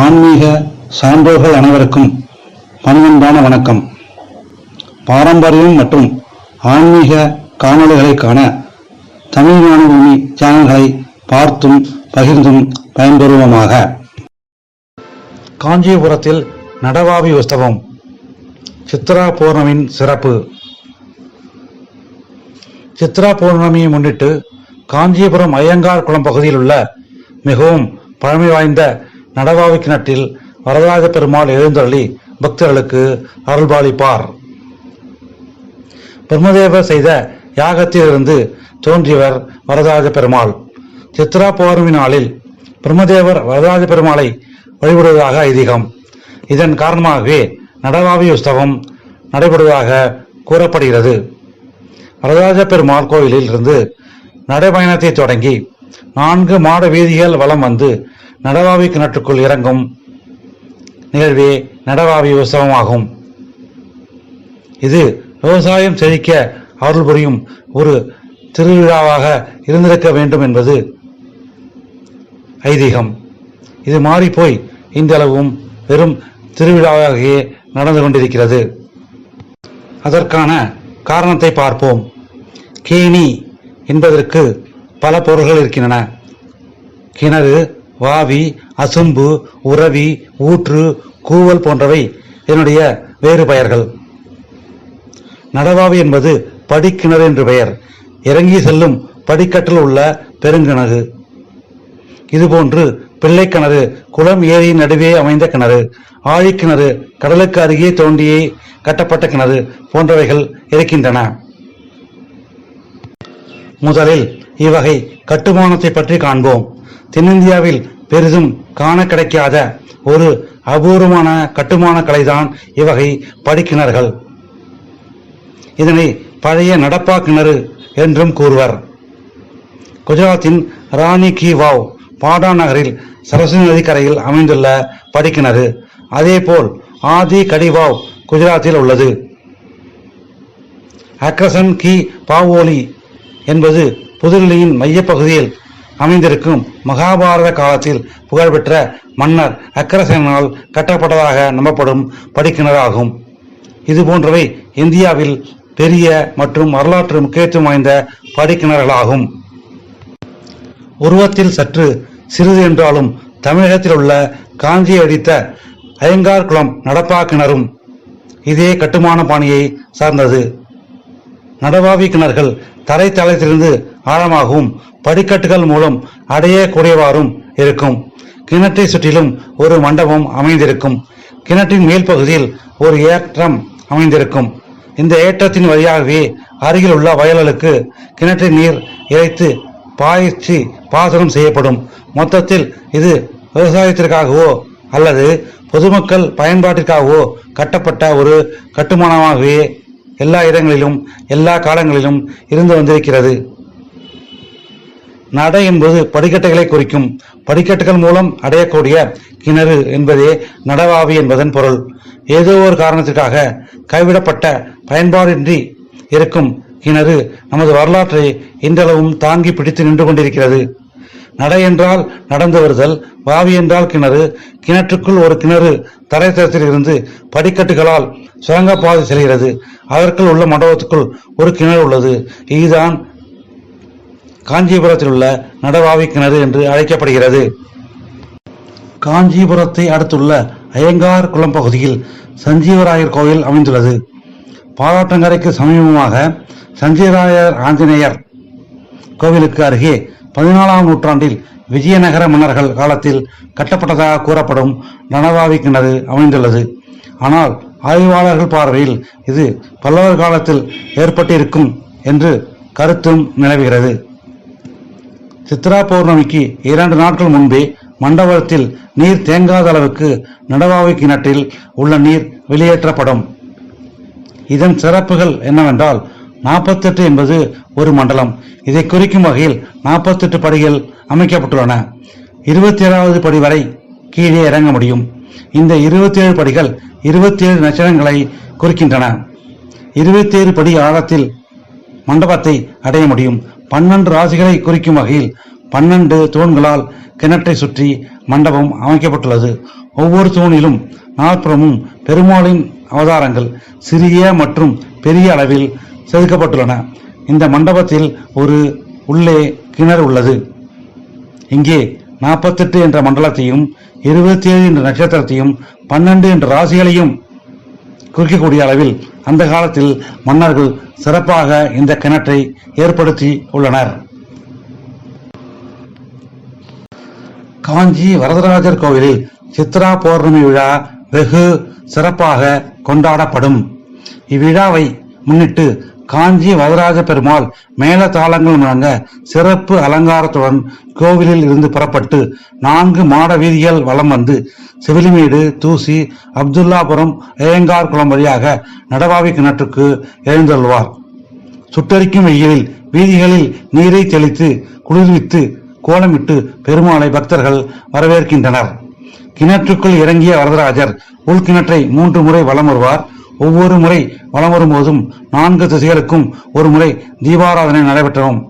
ஆன்மீக சான்றோர்கள் அனைவருக்கும் பணிவன்பான வணக்கம். பாரம்பரியம் மற்றும் ஆன்மீக காணொளிகளை காண தமிழ் ஞானபூமி சேனல்களை பார்த்தும் பகிர்ந்தும் பயன்பெறுவோமாக. காஞ்சிபுரத்தில் நடவாவி உற்சவம் சித்ரா பௌர்ணமியின் சிறப்பு. சித்ரா பௌர்ணமியை முன்னிட்டு காஞ்சிபுரம் ஐயங்கார் குளம் பகுதியில் உள்ள மிகவும் பழமை வாய்ந்த நடவாவி கிணற்றில் வரதராஜ பெருமாள் எழுந்தருளி பக்தர்களுக்கு அருள்பாலிப்பார். பிரம்மதேவர் செய்த யாகத்திலிருந்து தோன்றியவர் வரதராஜ பெருமாள். சித்ரா பௌர்ணமி நாளில் பிரம்மதேவர் வரதராஜ பெருமாளை வழிபடுவதாக ஐதீகம். இதன் காரணமாகவே நடவாவி உற்சவம் நடைபெறுவதாக கூறப்படுகிறது. வரதராஜ பெருமாள் கோயிலில் இருந்து நடைபயணத்தை தொடங்கி நான்கு மாட வீதிகள் வலம் வந்து நடவாவி கிணற்றுக்குள் இறங்கும் நிகழ்வே நடவாவி உற்சவமாகும் இது விவசாயம் செழிக்க அருள் புரியும் ஒரு திருவிழாவாக இருந்திருக்க வேண்டும் என்பது ஐதீகம். இது மாறிப்போய் இன்றளவும் வெறும் திருவிழாவாகவே நடந்து கொண்டிருக்கிறது. அதற்கான காரணத்தை பார்ப்போம். கேணி என்பதற்கு பல பொருள்கள் இருக்கின்றன. கிணறு வாவி அசும்பு உறவி ஊற்று கூவல் போன்றவை என்னுடைய வேறு பெயர்கள். நடவாவி என்பது படிக்கிணறு என்று பெயர். இறங்கி செல்லும் படிக்கட்டில் உள்ள பெருங்கிணறு. இதுபோன்று பிள்ளைக்கிணறு குளம் ஏரியின் நடுவே அமைந்த கிணறு ஆழிக்கிணறு கடலுக்கு அருகே தோண்டியே கட்டப்பட்ட கிணறு போன்றவைகள் இருக்கின்றன. முதலில் இவ்வகை கட்டுமானத்தை பற்றி காண்போம். தென்னிந்தியாவில் பெரிதும் காண கிடைக்காத ஒரு அபூர்வமான கட்டுமான கலைதான் இவ்வகை படிக்கிணர்கள் இதனை பழைய நடப்பா கிணறு என்றும் கூறுவர். குஜராத்தின் ராணி கி வாவ் பாடா நகரில் சரஸ்வதி நதிக்கரையில் அமைந்துள்ள படிக்கிணறு. அதேபோல் ஆதி கடிவாவ் குஜராத்தில் உள்ளது. அக்ரசன் கி பாவோலி என்பது புதுடில்லியின் மையப்பகுதியில் அமைந்திருக்கும் மகாபாரத காலத்தில் புகழ்பெற்ற மன்னர் அக்கரசேனால் கட்டப்பட்டதாக நம்பப்படும் படிக்கிணறாகும் இது போன்றவை இந்தியாவில் பெரிய மற்றும் வரலாற்று முக்கியத்துவம் வாய்ந்த படிக்கிணறுகளாகும் உருவத்தில் சற்று சிறிது என்றாலும் தமிழகத்தில் உள்ள காஞ்சியை அடித்த ஐயங்கார்குளம் நடப்பா கிணறும் இதே கட்டுமான பாணியை சார்ந்தது. நடவாவி கிணறுகள் தரைத்தளத்திலிருந்து ஆழமாகவும் படிக்கட்டுகள் மூலம் அடையக்கூடியவாறும் இருக்கும். கிணற்றை சுற்றிலும் ஒரு மண்டபம் அமைந்திருக்கும். கிணற்றின் மேல் பகுதியில் ஒரு ஏற்றம் அமைந்திருக்கும். இந்த ஏற்றத்தின் வழியாகவே அருகில் உள்ள வயல்களுக்கு கிணற்றின் நீர் இறைத்து பாய்ச்சி பாசனம் செய்யப்படும். மொத்தத்தில் இது விவசாயத்திற்காகவோ அல்லது பொதுமக்கள் பயன்பாட்டிற்காகவோ கட்டப்பட்ட ஒரு கட்டுமானமாகவே எல்லா இடங்களிலும் எல்லா காலங்களிலும் இருந்து வந்திருக்கிறது. நடை என்பது படிக்கட்டுகளை குறிக்கும். படிக்கட்டுகள் மூலம் அடையக்கூடிய கிணறு என்பதே நடவாவி என்பதன் பொருள். ஏதோ ஒரு காரணத்திற்காக கைவிடப்பட்ட பயன்பாடின்றி இருக்கும் கிணறு நமது வரலாற்றை இன்றளவும் தாங்கி பிடித்து நின்று கொண்டிருக்கிறது. நடை என்றால் நடந்து வருதல் வாவி என்றால் கிணறு. கிணற்றுக்குள் ஒரு கிணறு தரைத்தளத்தில் இருந்து படிக்கட்டுகளால் சுரங்கப்பாதை செல்கிறது. அதற்குள் உள்ள மண்டபத்துக்குள் ஒரு கிணறு உள்ளது. இதுதான் காஞ்சிபுரத்தில் உள்ள நடவாவி கிணறு என்று அழைக்கப்படுகிறது. காஞ்சிபுரத்தை அடுத்துள்ள அயங்கார் குளம் பகுதியில் சஞ்சீவராயர் கோயில் அமைந்துள்ளது. பாலாற்றங்கரைக்கு சமீபமாக சஞ்சீவராயர் ஆஞ்சநேயர் கோவிலுக்கு அருகே பதினாலாம் நூற்றாண்டில் விஜயநகர மன்னர்கள் காலத்தில் கட்டப்பட்டதாக கூறப்படும் நடவாவி கிணறு அமைந்துள்ளது. ஆனால் ஆய்வாளர்கள் பார்வையில் இது பல்லவர் காலத்தில் ஏற்பட்டிருக்கும் என்று கருத்தும் நிலவுகிறது. சித்ரா பௌர்ணமிக்கு இரண்டு நாட்கள் முன்பே மண்டபத்தில் நீர் தேங்காத அளவுக்கு நடவாவை கிணற்றில் உள்ள நீர் வெளியேற்றப்படும். இதன் சிறப்புகள் என்னவென்றால் நாற்பத்தெட்டு என்பது ஒரு மண்டலம். இதை குறிக்கும் வகையில் நாற்பத்தெட்டு படிகள் அமைக்கப்பட்டுள்ளன. இருபத்தி ஏழாவது படி வரை கீழே இறங்க முடியும். இந்த இருபத்தி ஏழு படிகள் இருபத்தி ஏழு நட்சத்திரங்களை குறிக்கின்றன. இருபத்தி ஏழு படி ஆழத்தில் மண்டபத்தை அடைய முடியும். பன்னெண்டு ராசிகளை குறிக்கும் வகையில் பன்னெண்டு தூண்களால் கிணற்றை சுற்றி மண்டபம் அமைக்கப்பட்டுள்ளது. ஒவ்வொரு தூணிலும் நாற்புறமும் பெருமாளின் அவதாரங்கள் சிறிய மற்றும் பெரிய அளவில் செதுக்கப்பட்டுள்ளன. இந்த மண்டபத்தில் ஒரு உள்ளே கிணறு உள்ளது. இங்கே நாற்பத்தெட்டு என்ற மண்டலத்தையும் இருபத்தி ஏழு என்ற நட்சத்திரத்தையும் பன்னெண்டு என்ற ராசிகளையும் குறிக்கக்கூடிய அளவில் அந்த காலத்தில் மன்னர்கள் சிறப்பாக இந்த கிணற்றை ஏற்படுத்தி உள்ளனர். காஞ்சி வரதராஜர் கோவிலில் சித்ரா பௌர்ணமி விழா வெகு சிறப்பாக கொண்டாடப்படும். இவ்விழாவை முன்னிட்டு காஞ்சி வரதராஜ பெருமாள் மேல தாளங்கள் முழங்க சிறப்பு அலங்காரத்துடன் கோவிலில் இருந்து புறப்பட்டு நான்கு மாட வீதிகள் வலம் வந்து செவிலிமேடு தூசி அப்துல்லாபுரம் ஏயங்கார் குளம் வழியாக நடவாவி கிணற்றுக்கு எழுந்தருள்வார். சுட்டரிக்கும் வெயிலில் வீதிகளில் நீரை தெளித்து குளிர்வித்து கோலமிட்டு பெருமாளை பக்தர்கள் வரவேற்கின்றனர். கிணற்றுக்குள் இறங்கிய வரதராஜர் உள்கிணற்றை மூன்று முறை வலம் வருவார். ஒவ்வொரு முறை வலம் வரும்போதும் நான்கு திசைகளுக்கும் ஒரு முறை தீபாராதனை நடைபெற்றோம்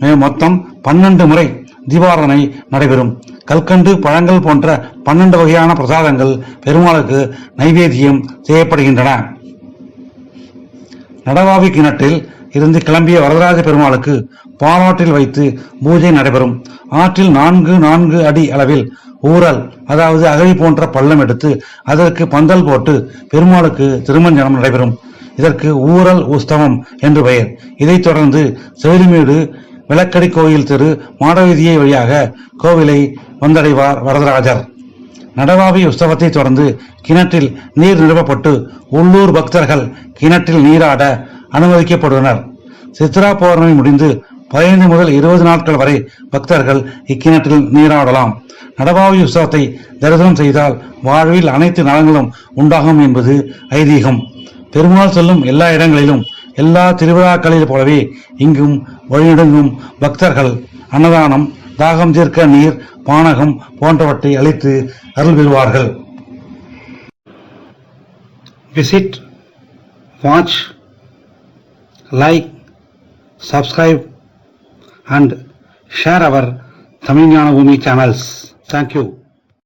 மே- மொத்தம் பன்னெண்டு முறை தீபாராதனை நடைபெறும். கல்கண்டு பழங்கள் போன்ற பன்னெண்டு வகையான பிரசாதங்கள் பெருமாளுக்கு நைவேத்தியம் செய்யப்படுகின்றன. நடவாவி கிணற்றில் இருந்து கிளம்பிய வரதராஜ பெருமாளுக்கு பாலாற்றில் வைத்து பூஜை நடைபெறும். ஆற்றில் நான்கு நான்கு அடி அளவில் ஊரல் அதாவது அகழி போன்ற பள்ளம் எடுத்து அதற்கு பந்தல் போட்டு பெருமாளுக்கு திருமஞ்சனம் நடைபெறும். இதற்கு ஊரல் உஸ்தவம் என்று பெயர். இதைத் தொடர்ந்து செவிலிமேடு விளக்கடி கோயில் தெரு மாடவீதியை வழியாக கோவிலை வந்தடைவார் வரதராஜர். நடவாவி உற்சவத்தை தொடர்ந்து கிணற்றில் நீர் நிறுவப்பட்டு உள்ளூர் பக்தர்கள் கிணற்றில் நீராட அனுமதிக்கப்படுவனர் சித்ரா பௌர்ணமி முடிந்து பதினைந்து முதல் இருபது நாட்கள் வரை பக்தர்கள் இக்கிணற்றில் நீராடலாம். நடவாவி உற்சவத்தை தரிசனம் செய்தால் வாழ்வில் அனைத்து நலங்களும் உண்டாகும் என்பது ஐதீகம். பெருமாள் செல்லும் எல்லா இடங்களிலும் எல்லா திருவிழாக்களில் போலவே இங்கும் வழிநெடுங்கும் பக்தர்கள். அன்னதானம் தாகம் தீர்க்க நீர் பானகம் போன்றவற்றை அளித்து அருள் பெறுவார்கள் visit watch like subscribe and share our Tamil Nana channels. Thank you.